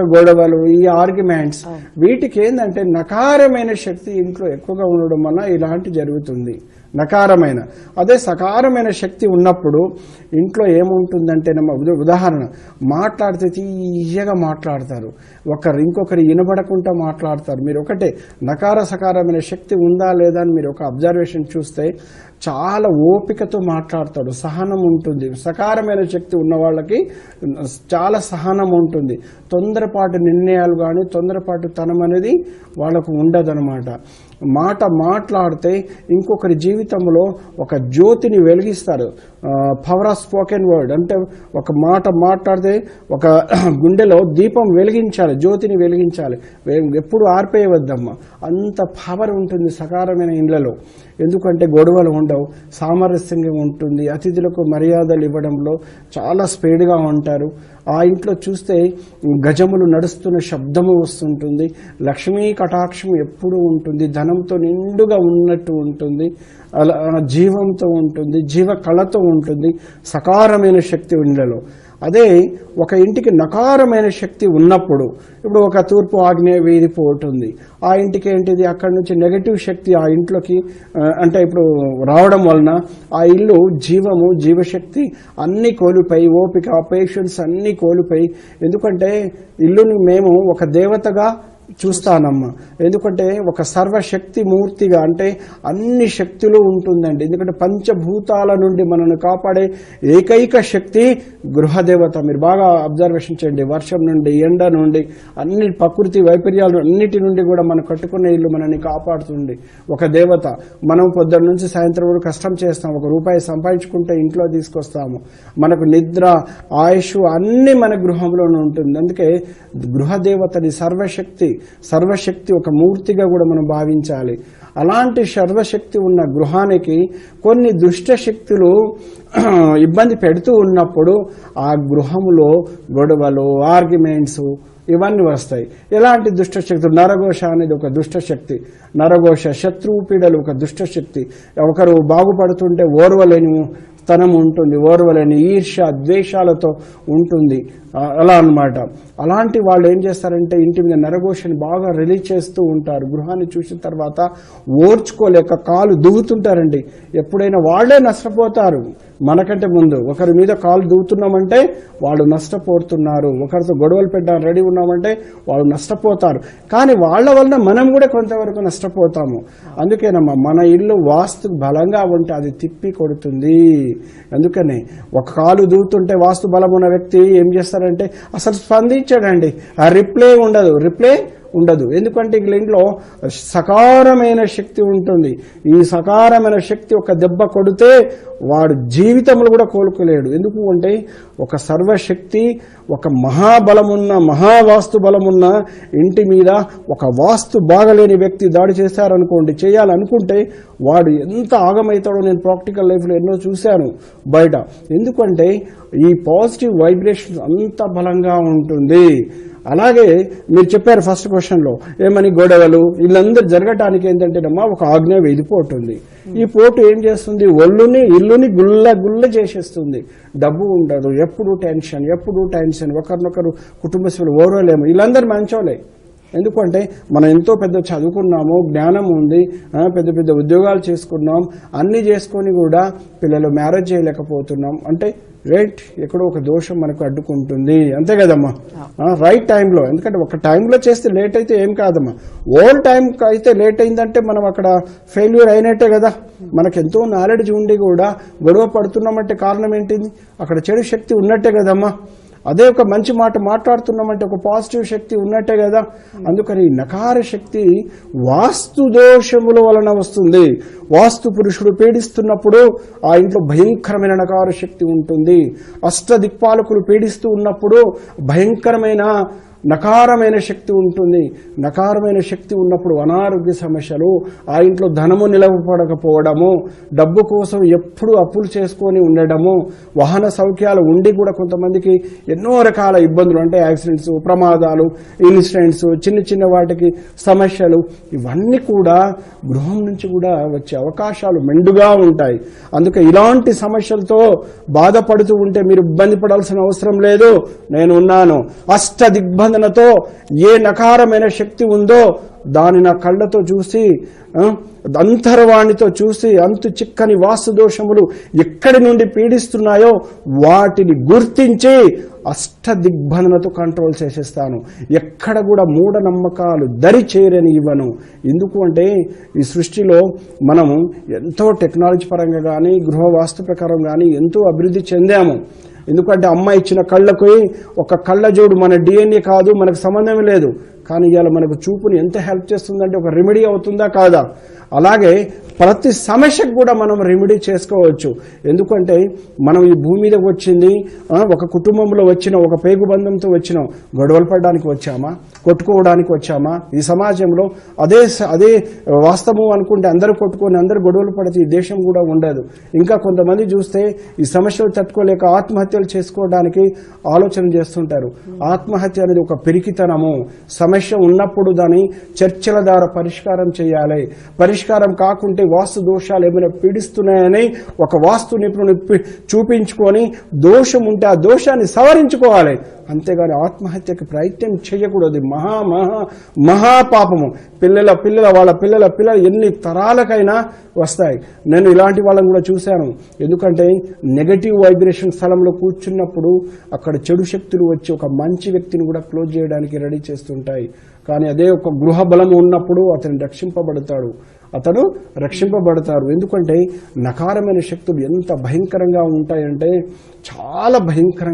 గొడవలు ఈ ఆర్గ్యుమెంట్స్ వీటికి ఏంటంటే నకారమైన శక్తి ఇంట్లో ఎక్కువగా ఉండడం వల్ల ఇలాంటి జరుగుతుంది. నకారమైన. అదే సకారమైన శక్తి ఉన్నప్పుడు ఇంట్లో ఏముంటుందంటే నమ్మ ఉద- ఉదాహరణ. మాట్లాడితే తీయగా మాట్లాడతారు. ఒకరు ఇంకొకరు వినబడకుండా మాట్లాడతారు. మీరు ఒకటే నకార సకారమైన శక్తి ఉందా లేదా అని మీరు ఒక అబ్జర్వేషన్ చూస్తే చాలా ఓపికతో మాట్లాడతాడు. సహనం ఉంటుంది. సకారమైన శక్తి ఉన్న వాళ్ళకి చాలా సహనం ఉంటుంది. తొందరపాటు నిర్ణయాలు కానీ తొందరపాటు తనం అనేది వాళ్ళకు ఉండదనమాట మాట మాట్లాడితే ఇంకొకరి జీవితంలో ఒక జ్యోతిని వెలిగిస్తారు. పవర్ ఆఫ్ స్పోకెన్ వర్డ్ అంటే ఒక మాట మాట్లాడితే ఒక గుండెలో దీపం వెలిగించాలి జ్యోతిని వెలిగించాలి. ఎప్పుడు ఆర్పేయవద్దమ్మా. అంత పవర్ ఉంటుంది సకారమైన ఇండ్లలో. ఎందుకంటే గొడవలు ఉండవు. సామరస్యంగా ఉంటుంది. అతిథులకు మర్యాదలు ఇవ్వడంలో చాలా స్పీడ్గా ఉంటారు. ఆ ఇంట్లో చూస్తే గజములు నడుస్తున్న శబ్దము వస్తుంటుంది. లక్ష్మీ కటాక్షం ఎప్పుడూ ఉంటుంది. ధనంతో నిండుగా ఉన్నట్టు ఉంటుంది. అలా జీవంతో ఉంటుంది. జీవ కళతో ఉంటుంది. సకారమైన శక్తి ఉండలో. అదే ఒక ఇంటికి నకారమైన శక్తి ఉన్నప్పుడు ఇప్పుడు ఒక తూర్పు ఆగ్నేయ వీధి పోతుంది. ఆ ఇంటికి ఏంటిది? అక్కడి నుంచి నెగటివ్ శక్తి ఆ ఇంట్లోకి అంటే ఇప్పుడు రావడం వలన ఆ ఇల్లు జీవము జీవశక్తి అన్ని కోల్పోయి ఓపిక పేషెన్స్ అన్ని కోల్పోయి. ఎందుకంటే ఇల్లుని మేము ఒక దేవతగా చూస్తానమ్మా. ఎందుకంటే ఒక సర్వశక్తి మూర్తిగా అంటే అన్ని శక్తులు ఉంటుందండి. ఎందుకంటే పంచభూతాల నుండి మనల్ని కాపాడే ఏకైక శక్తి గృహదేవత. మీరు బాగా అబ్జర్వేషన్ చేయండి. వర్షం నుండి ఎండ నుండి అన్ని ప్రకృతి వైపర్యాలు అన్నిటి నుండి కూడా మనం కట్టుకునే ఇల్లు మనల్ని కాపాడుతుంది. ఒక దేవత. మనం పొద్దున్న నుంచి సాయంత్రం వరకు కష్టం చేస్తాం. ఒక రూపాయి సంపాదించుకుంటే ఇంట్లో తీసుకొస్తాము. మనకు నిద్ర ఆయుష్ అన్ని మన గృహంలోనే ఉంటుంది. అందుకే గృహదేవతని సర్వశక్తి. సర్వశక్తి ఒక మూర్తిగా కూడా మనం భావించాలి. అలాంటి సర్వశక్తి ఉన్న గృహానికి కొన్ని దుష్ట శక్తులు ఇబ్బంది పెడుతూ ఉన్నప్పుడు ఆ గృహములో గొడవలు ఆర్గ్యుమెంట్స్ ఇవన్నీ వస్తాయి. ఎలాంటి దుష్ట శక్తులు నరఘోష అనేది ఒక దుష్ట శక్తి నరఘోష శత్రువు పీడలు ఒక దుష్ట శక్తి ఒకరు బాగుపడుతుంటే ఓర్వలేని తనం ఉంటుంది ఓర్వలేని ఈర్ష్య ద్వేషాలతో ఉంటుంది. అలా అన్నమాట. అలాంటి వాళ్ళు ఏం చేస్తారంటే ఇంటి మీద నరఘోషని బాగా రిలీజ్ చేస్తూ ఉంటారు. గృహాన్ని చూసిన తర్వాత ఓర్చుకోలేక కాలు దువ్వుతుంటారండి. ఎప్పుడైనా వాళ్ళే నష్టపోతారు. మనకంటే ముందు. ఒకరి మీద కాలు దూతున్నామంటే వాళ్ళు నష్టపోతున్నారు. ఒకరితో గొడవలు పెట్టడానికి రెడీ ఉన్నామంటే వాళ్ళు నష్టపోతారు. కానీ వాళ్ళ వలన మనం కూడా కొంతవరకు నష్టపోతాము. అందుకేనమ్మా మన ఇల్లు వాస్తు బలంగా ఉంటే అది తిప్పి కొడుతుంది. అందుకని ఒక కాలు దూతుంటే వాస్తు బలం ఉన్న వ్యక్తి ఏం చేస్తారంటే అసలు స్పందించాడండి. ఆ రిప్లై ఉండదు. రిప్లై ఉండదు. ఎందుకంటే ఈ ఇంట్లో సకారమైన శక్తి ఉంటుంది. ఈ సకారమైన శక్తి ఒక దెబ్బ కొడితే వాడు జీవితంలో కూడా కోలుకోలేడు. ఎందుకు అంటే ఒక సర్వశక్తి ఒక మహాబలమున్న మహావాస్తు బలమున్న ఇంటి మీద ఒక వాస్తు బాగలేని వ్యక్తి దాడి చేశారనుకోండి చేయాలనుకుంటే వాడు ఎంత ఆగమవుతాడో నేను ప్రాక్టికల్ లైఫ్లో ఎన్నో చూశాను బయట. ఎందుకంటే ఈ పాజిటివ్ వైబ్రేషన్ అంత బలంగా ఉంటుంది. అలాగే మీరు చెప్పారు ఫస్ట్ క్వశ్చన్లో ఏమని గొడవలు? వీళ్ళందరూ జరగటానికి ఏంటంటేనమ్మా ఒక ఆజ్ఞ వేది పోటు ఉంది. ఈ పోటు ఏం చేస్తుంది? ఒళ్ళుని ఇల్లుని గుల్ల గుల్ల చేసేస్తుంది. డబ్బు ఉండదు ఎప్పుడు టెన్షన్ ఎప్పుడు టెన్షన్. ఒకరినొకరు కుటుంబ సభ్యులు ఓర్వలేము. వీళ్ళందరూ మంచోలే ఎందుకంటే మనం ఎంతో పెద్ద చదువుకున్నాము జ్ఞానం ఉంది పెద్ద పెద్ద ఉద్యోగాలు చేసుకున్నాం అన్ని చేసుకొని కూడా పిల్లలు మ్యారేజ్ చేయలేకపోతున్నాం. అంటే రైట్ ఎక్కడో ఒక దోషం మనకు అడ్డుకుంటుంది. అంతే కదమ్మా? రైట్ టైంలో ఎందుకంటే ఒక టైంలో చేస్తే లేట్ అయితే ఏం కాదమ్మా? ఓల్ టైం అయితే లేట్ అయిందంటే మనం అక్కడ ఫెయిల్యూర్ అయినట్టే కదా. మనకు ఎంతో నాలెడ్జ్ ఉండి కూడా గొడవ పడుతున్నామంటే కారణం ఏంటిది? అక్కడ చెడు శక్తి ఉన్నట్టే కదమ్మా. అదే ఒక మంచి మాట మాట్లాడుతున్నామంటే ఒక పాజిటివ్ శక్తి ఉన్నట్టే కదా. అందుకని నకార శక్తి వాస్తు దోషముల వలన వస్తుంది. వాస్తు పురుషుడు పీడిస్తున్నప్పుడు ఆ ఇంట్లో భయంకరమైన నకార శక్తి ఉంటుంది. అష్ట దిక్పాలకులు పీడిస్తూ ఉన్నప్పుడు భయంకరమైన నకారమైన శక్తి ఉంటుంది. నకారమైన శక్తి ఉన్నప్పుడు అనారోగ్య సమస్యలు ఆ ఇంట్లో ధనము నిలవపడకపోవడము డబ్బు కోసం ఎప్పుడు అప్పులు చేసుకొని ఉండడము వాహన సౌఖ్యాలు ఉండి కూడా కొంతమందికి ఎన్నో రకాల ఇబ్బందులు అంటే యాక్సిడెంట్స్ ప్రమాదాలు ఇన్సిడెంట్స్ చిన్న చిన్న వాటికి సమస్యలు ఇవన్నీ కూడా గృహం నుంచి కూడా వచ్చే అవకాశాలు మెండుగా ఉంటాయి. అందుకే ఇలాంటి సమస్యలతో బాధపడుతూ ఉంటే మీరు ఇబ్బంది పడాల్సిన అవసరం లేదు. నేను ఉన్నాను. అష్ట దిగ్బంధ దిగ్బంధనతో ఏ నకారమైన శక్తి ఉందో దాని నా కళ్ళతో చూసి అంతర్వాణితో చూసి అంతు చిక్కని వాస్తు దోషములు ఎక్కడి నుండి పీడిస్తున్నాయో వాటిని గుర్తించి అష్ట దిగ్బంధనతో కంట్రోల్ చేసేస్తాను. ఎక్కడ కూడా మూఢనమ్మకాలు దరి చేరని ఇవ్వను. ఎందుకు అంటే ఈ సృష్టిలో మనము ఎంతో టెక్నాలజీ పరంగా కానీ గృహ వాస్తు ప్రకారం కానీ ఎంతో అభివృద్ధి చెందాము. ఎందుకంటే అమ్మ ఇచ్చిన కళ్ళకు ఒక కళ్ళజోడు మన డిఎన్ఏ కాదు మనకు సంబంధం లేదు. కానీ ఇవాళ మనకు చూపుని ఎంత హెల్ప్ చేస్తుందంటే ఒక రెమెడీ అవుతుందా కాదా? అలాగే ప్రతి సమస్యకు కూడా మనం రెమెడీ చేసుకోవచ్చు. ఎందుకంటే మనం ఈ భూమి మీదకి వచ్చింది ఒక కుటుంబంలో వచ్చిన ఒక పేగు బంధంతో వచ్చినాం గొడవలు పడడానికి వచ్చామా? కొట్టుకోవడానికి వచ్చామా? ఈ సమాజంలో అదే స- అదే వాస్తవం అనుకుంటే అందరూ కొట్టుకొని అందరూ గొడవలు పడితే ఈ దేశం కూడా ఉండదు. ఇంకా కొంతమంది చూస్తే ఈ సమస్యలు తట్టుకోలేక ఆత్మహత్యలు చేసుకోవడానికి ఆలోచన చేస్తుంటారు. ఆత్మహత్య అనేది ఒక పెరికితనము. సమస్య ఉన్నప్పుడు దాని చర్చల ద్వారా పరిష్కారం చేయాలి. పరిష్కారం కాకుంటే వాస్తు దోషాలు ఏమైనా పీడిస్తున్నాయని ఒక వాస్తు నిపుణుని చూపించుకొని దోషం ఉంటే ఆ దోషాన్ని సవరించుకోవాలి. అంతేగాని ఆత్మహత్యకి ప్రయత్నం చేయకూడదు. మహా మహా మహాపాపము. పిల్లల పిల్లల వాళ్ళ పిల్లల పిల్లలు ఎన్ని తరాలకైనా వస్తాయి. నేను ఇలాంటి వాళ్ళని కూడా చూశాను. ఎందుకంటే నెగటివ్ వైబ్రేషన్ స్థలంలో కూర్చున్నప్పుడు అక్కడ చెడు శక్తులు వచ్చి ఒక మంచి వ్యక్తిని కూడా క్లోజ్ చేయడానికి రెడీ చేస్తుంటాయి. కానీ అదే ఒక గృహ బలం ఉన్నప్పుడు అతను రక్షింపబడతాడు. అతను రక్షింపబడతారు ఎందుకంటే నకారమైన శక్తులు ఎంత భయంకరంగా ఉంటాయంటే చాలా భయంకరంగా